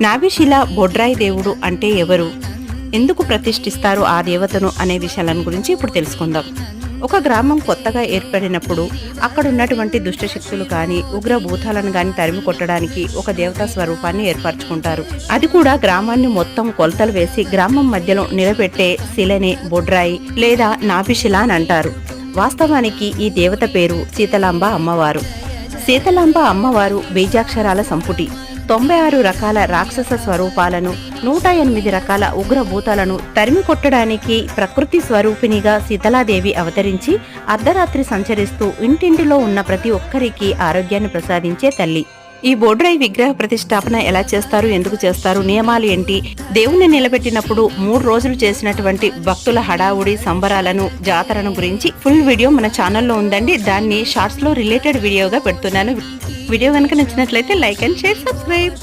నాభిశిల బొడ్రాయి దేవుడు అంటే ఎవరు? ఎందుకు ప్రతిష్ఠిస్తారు ఆ దేవతను అనే విషయాలను గురించి ఇప్పుడు తెలుసుకుందాం. ఒక గ్రామం కొత్తగా ఏర్పడినప్పుడు అక్కడ ఉన్నటువంటి దుష్టశక్తులు కానీ ఉగ్ర భూతాలను కానీ తరిమి కొట్టడానికి ఒక దేవతా స్వరూపాన్ని ఏర్పరచుకుంటారు. అది కూడా గ్రామాన్ని మొత్తం కొలతలు వేసి గ్రామం మధ్యలో నిలబెట్టే శిలని బొడ్రాయి లేదా నాభిశిల అని అంటారు. వాస్తవానికి ఈ దేవత పేరు శీతలాంబ అమ్మవారు. శీతలాంబ అమ్మవారు బీజాక్షరాల సంపుటి. తొంభై ఆరు రకాల రాక్షస స్వరూపాలను నూట ఎనిమిది రకాల ఉగ్రభూతాలను తరిమి కొట్టడానికి ప్రకృతి స్వరూపిణిగా శీతలాదేవి అవతరించి అర్ధరాత్రి సంచరిస్తూ ఇంటింటిలో ఉన్న ప్రతి ఒక్కరికి ఆరోగ్యాన్ని ప్రసాదించే తల్లి. ఈ బోడ్రాయి విగ్రహ ప్రతిష్టాపన ఎలా చేస్తారు? ఎందుకు చేస్తారు? నియమాలు ఏంటి? దేవుణ్ణి నిలబెట్టినప్పుడు మూడు రోజులు చేసినటువంటి భక్తుల హడావుడి సంబరాలను జాతరను గురించి ఫుల్ వీడియో మన ఛానల్లో ఉందండి. దాన్ని షార్ట్స్లో రిలేటెడ్ వీడియోగా పెడుతున్నాను. వీడియో కనుక నచ్చినట్లయితే లైక్ అండ్ షేర్ సబ్స్క్రైబ్.